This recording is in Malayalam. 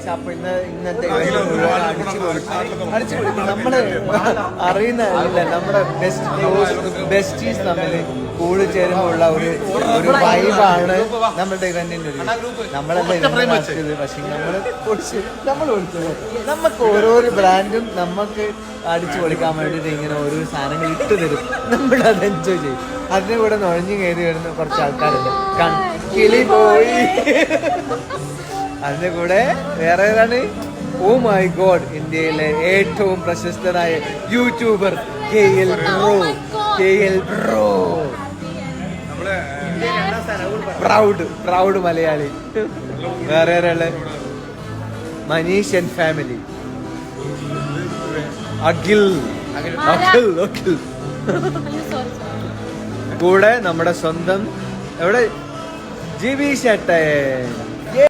ഗൈസ് അപ്പൊ ഇന്ന് ഇന്നത്തെ നമ്മൾ അറിയുന്ന ഇല്ല നമ്മുടെ ബെസ്റ്റ് ക്ലോസ് ബെസ്റ്റീസ് തമ്മിൽ കൂടി ചേരുമ്പോഴുള്ള ഒരു ഒരു വൈബാണ് നമ്മുടെ ഇവന്റിന്റെ ഒരു നമ്മളല്ല ഇവന്റ് പക്ഷെ നമ്മൾ പൊളിച്ച് നമ്മൾ പൊളിച്ചത് നമുക്ക് ഓരോരോ ബ്രാൻഡും നമുക്ക് അടിച്ചു പൊളിക്കാൻ വേണ്ടിയിട്ട് ഇങ്ങനെ ഓരോ സാധനങ്ങൾ ഇട്ട് തരും. നമ്മൾ അത് എൻജോയ് ചെയ്യും. അതിന്റെ കൂടെ നുഴഞ്ഞു കയറി വരുന്ന കുറച്ച് ആൾക്കാരുണ്ട്. കിളി പോയി. അതിന്റെ കൂടെ വേറെ ഏതാണ്? ഓ മൈ ഗോഡ് ഇന്ത്യയിലെ ഏറ്റവും പ്രശസ്തനായ YouTuber K L bro. K L bro. Proud proud Malayali. വേറെ ആരാൾ മനീഷ് ആൻഡ് ഫാമിലി. അഖിൽ. അഖിൽ അഖിൽ. കൂടെ നമ്മുടെ സ്വന്തം എവിടെ? G B ഷട്ടൻ